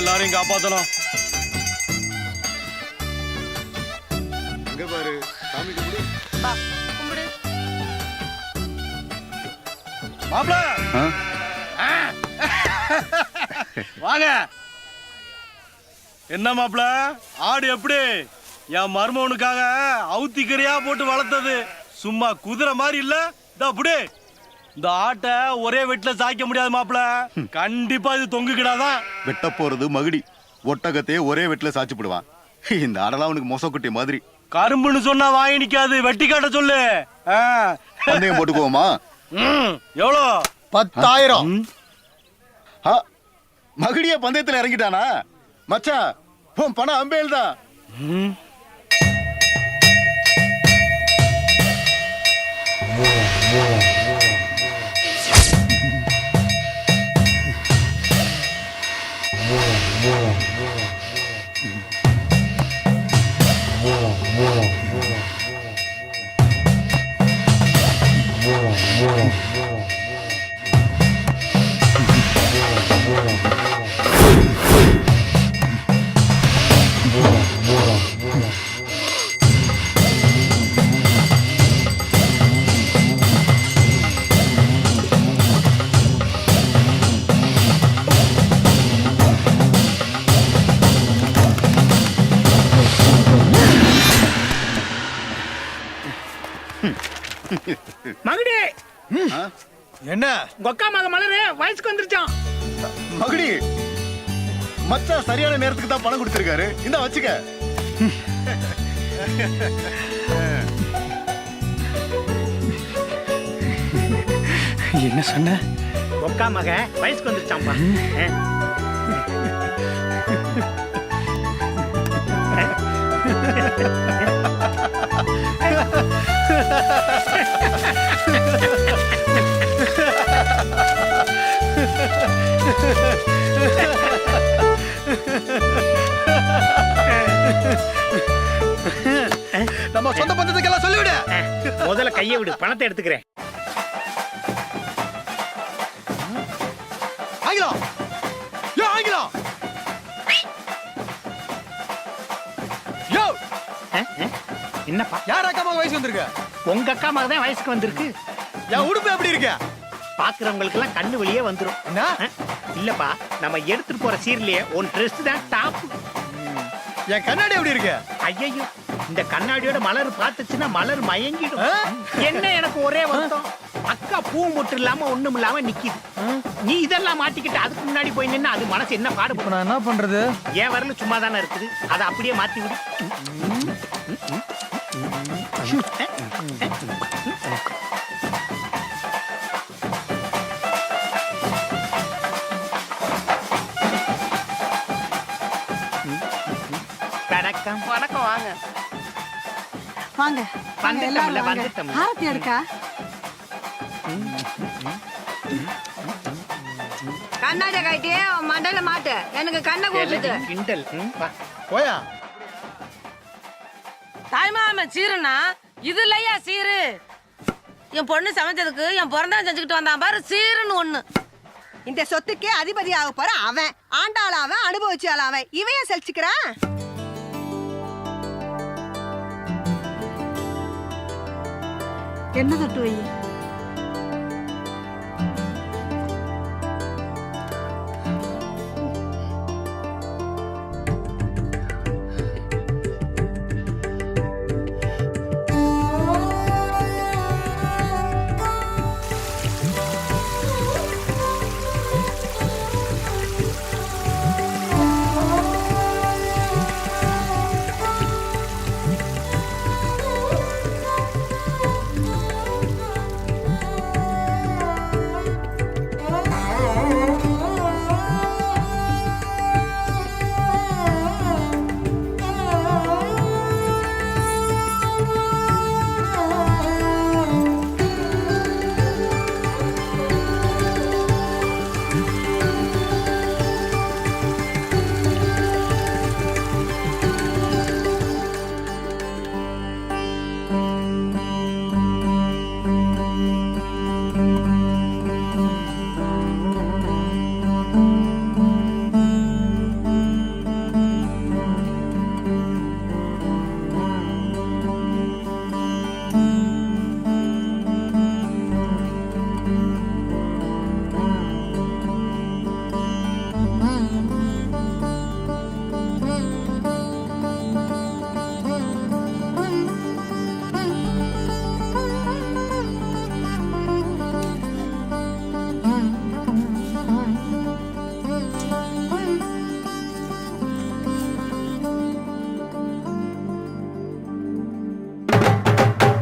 எல்லாரையும் காப்பாத்தணும். இங்க பாரு சாமி கும்பிடு. வா கும்பிடு. மாப்ள ஆ? வாங்க. என்ன மாப்ள ஆடு எப்படி? என் மருமவனுக்காக அவுத்திக்கறியா போட்டு வளர்த்தது. சும்மா குதிரை மாதிரி இல்ல? இதா அப்படி இந்த ஆட்டை ஒரே வெட்டில சாய்க்க முடியாது மாப்ள கண்டிப்பா இது தொங்குக்கிடாதான் வெட்ட போறது மகுடி. ஒட்டகத்தையே ஒரே வெட்டில சாச்சு போடுவான். இந்த ஆடெல்லாம் அவனுக்கு மொசக்குட்டி மாதிரி. கரும்புன்னு சொன்னா வாங்கி நிக்காது வெட்டி காட்ட சொல்லு. ஆ. பந்தயம் போட்டுக்குவோமா? ம், எவ்வளோ? பத்தாயிரம். மகுடிய பந்தயத்துல இறங்கிட்டானா? மச்சான் உன் பணம் அம்பேல் தான் மகுடி? என்ன? கொக்கா மக மலரு வயசுக்கு வந்துருச்சான் மகுடி மச்சான் சரியான நேரத்துக்கு தான் பணம் கொடுத்திருக்காரு. இந்த வச்சுக்க. என்ன சொன்ன? கொக்கா மக வயசுக்கு வந்துருச்சாம்பா. ஆ. நம்ம சொந்த பந்தத்துக்கெல்லாம் சொல்லிவிடு. முதல்ல கையை விடு பணத்தை எடுத்துக்கிறேன். ஆங்கிலம் யோ ஆங்கிலம் யோ. என்னப்பா? யார் அக்கா மக வயசு வந்திருக்க? உங்க அக்கா மக தான் வயசுக்கு வந்திருக்கு. என் உடுப்பு எப்படி இருக்க? பாக்குறவங்களுக்கு எல்லாம் கண்ணு வெளியே வந்துரும். என்ன? இல்லப்பா நம்ம எடுத்துட்டு போற சீர்லயே உன் ட்ரெஸ் தான் டாப் என் கண்ணாடி எப்படி இருக்க? ஐயோ இந்த கண்ணாடியோட மலர் பார்த்துச்சுன்னா மலர் மயங்கிடும்? என்ன எனக்கு ஒரே வருத்தம்? அக்கா பூ முட்டு இல்லாம ஒண்ணும் இல்லாம நிக்குது. நீ இதெல்லாம் மாட்டிக்கிட்டு அதுக்கு முன்னாடி போய் நின்னு அது மனசு என்ன பாடுபடும் நான் என்ன பண்றது? என் வரல சும்மா தானே இருக்குது? அதை அப்படியே மாத்தி விடு. வணக்கம். வணக்கம் வாங்க. வாங்க வாங்க வந்துட்டோம்ல, எல்லாரும் வாங்க. வந்துட்டோம்ல. ஆரத்தி எடுக்கா கண்ணாடி காட்டி மண்டையில மாட்டு. எனக்கு கண்ணை கூப்பிட்டு கிண்டல். ம், வா. போயா? தாய்மாமன் சீருனா இது இல்லையா சீரு? என் பொண்ணு சமைச்சதுக்கு என் பிறந்தவன் செஞ்சுக்கிட்டு வந்தான் பாரு சீருன்னு ஒண்ணு. இந்த சொத்துக்கே அதிபதி ஆக போற அவன். ஆண்டாள் அவன் அனுபவிச்சாள் அவன். இவைய செலுச்சுக்கிறான் என்ன தொட்டு வை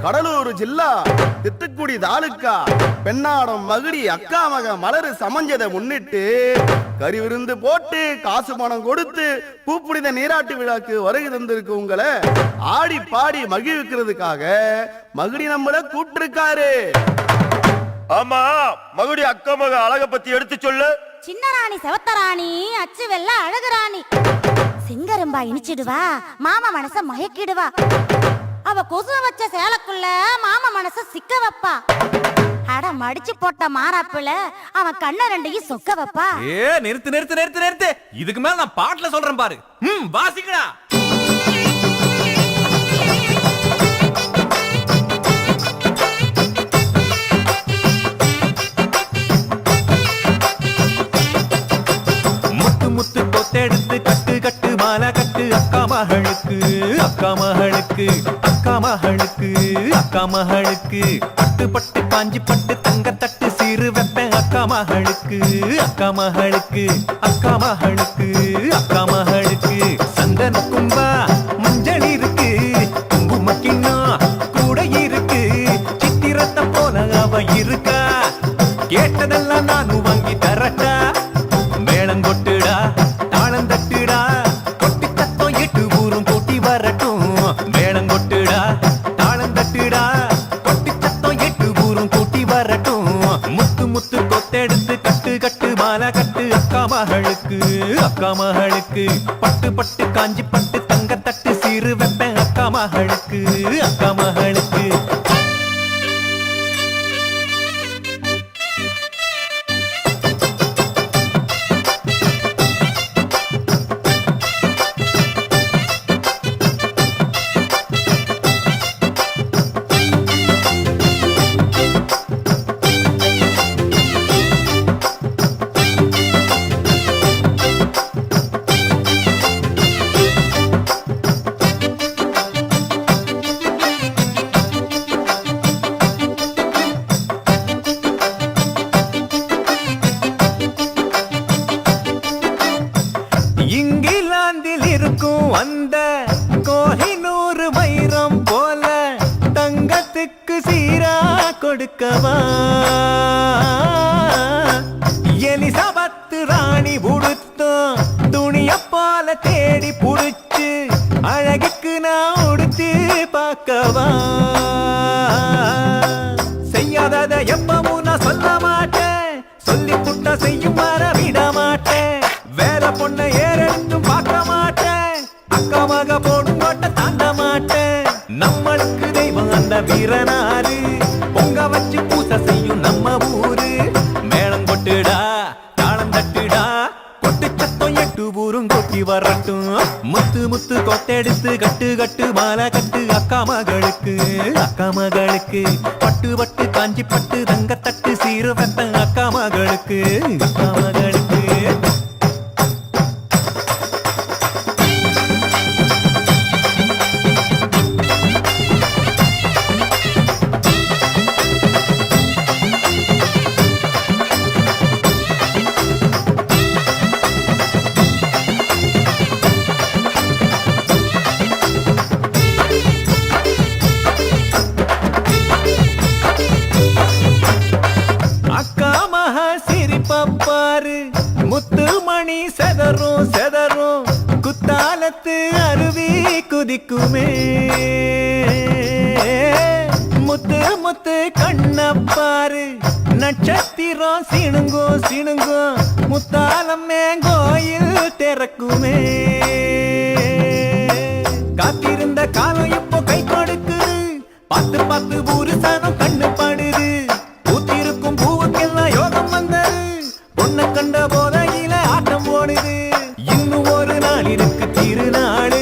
கடலூர் ஜில்லா திட்டுக்குடி தாலுக்கா பெண்ணாடம் மகுடி அக்கா மக மலரு சமஞ்சதை முன்னிட்டு கறி விருந்து போட்டு காசு பணம் கொடுத்து பூப்புனித நீராட்டு விழாக்கு வருகை தந்திருக்கு உங்களை. ஆடி பாடி மகிழ்விக்கிறதுக்காக மகுடி நம்மள கூப்பிட்டிருக்காரு. ஆமா மகுடி அக்கா மக அழக பத்தி எடுத்து சொல்லு. சின்ன ராணி செவத்த ராணி அச்சு வெள்ள அழகு ராணி சிங்கரும்பா இனிச்சிடுவா மாமா மனச மயக்கிடுவா. அவ கொசு வச்ச சேலக்குள்ள மாமா மனச சிக்க வைப்பா. அட மடிச்சு போட்ட மாறாப்புல அவன் கண்ண ரெண்டையும் சொக்க வைப்பா. ஏ நிறுத்து நிறுத்து நிறுத்து நிறுத்து. இதுக்கு மேல நான் பாட்டுல சொல்றேன் பாரு. ம் வாசிக்கடா. முத்து முத்து கொத்தெடுத்து அக்கா மகளுக்கு அக்கா மகளுக்கு அக்கா மகளுக்கு. பட்டு பட்டு காஞ்சி பட்டு தங்க தட்டு சீரு வெப்பேன் அக்கா மகளுக்கு அக்கா மகளுக்கு அக்கா மகளுக்கு அக்கா மகளுக்கு. சந்தன கும்பா மஞ்சள் இருக்கு குங்குமக்கின்னா கூட இருக்கு. சித்திரத்தை போல அவ இருக்கா? கேட்டதெல்லாம் நானும் வாங்கி தரட்டா. மகளுக்கு பட்டு பட்டு காஞ்சி பட்டு தங்க தட்டு சீரு அக்கா மகளுக்கு அக்கா மகளுக்கு தங்கத்துக்கு சீரா கொடுக்கவா? எலிசபத்து ராணி உடுத்தோம் துணிய போல தேடி புடிச்சு அழகுக்கு நான் உடுத்து பார்க்கவா? செய்யாதத எப்பவும் நான் சொல்ல மாட்டேன். சொல்லி புட்ட செய்யும் வர விட மாட்டேன். வேற பொண்ணை ஏறெடுத்தும் பார்க்க மாட்டேன். அக்கமாக போடும் கோட்டை தாண்ட மாட்டேன். நம்மளுக்கு தெய்வம் அந்த வீரனா மாலை கட்டு அக்கா மகளுக்கு அக்கா மகளுக்கு. பட்டு பட்டு காஞ்சி பட்டு தங்கத்தட்டு சீர சீரு வெத்த அக்கா மகளுக்கு அக்கா மகளுக்கு. குதிக்குமே முத்து முத்து கண்ணப்பாரு நட்சத்திரம் சிணுங்கோ சிணுங்கோ. முத்தாலம்மே கோயில் திறக்குமே. காத்திருந்த காலம் இப்போ கை கொடுக்குது. பார்த்து பார்த்து ஊரு சனம் கண்ணு படுது. பூத்திருக்கும் பூவுக்கெல்லாம் யோகம் வந்தது. பொண்ணை கண்ட போதையில ஆட்டம் ஓடுது இன்னும் ஒரு நாள் இருக்கு திருநாடு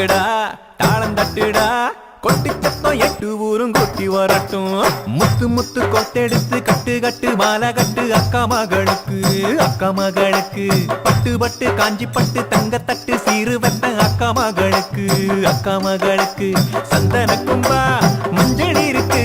தட்டுடா தாளம் தட்டுடா. கொட்டி சத்தம் எட்டு ஊரும் கொட்டி வரட்டும். முத்து முத்து கொத்தெடுத்து கட்டு கட்டு மாலை கட்டு அக்கா மகளுக்கு அக்கா மகளுக்கு. பட்டு பட்டு காஞ்சி பட்டு தங்க தட்டு சீரு வந்த அக்கா மகளுக்கு அக்கா மகளுக்கு. சந்தன கும்பா மஞ்சள் இருக்கு.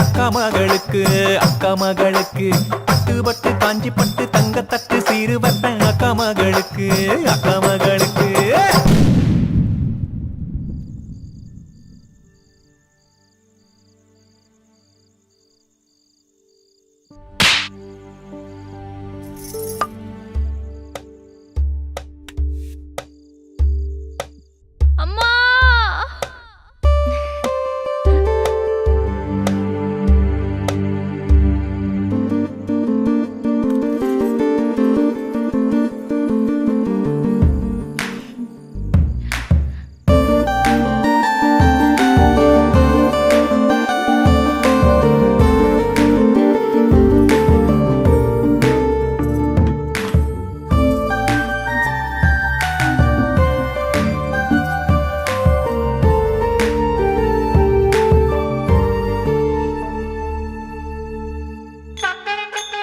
அக்கா மகளுக்கு அக்கா மகளுக்கு. பட்டு பட்டு காஞ்சி பட்டு தங்கத்தட்டு சீரு வைப்பேன் அக்கா மகளுக்கு அக்கா மகளுக்கு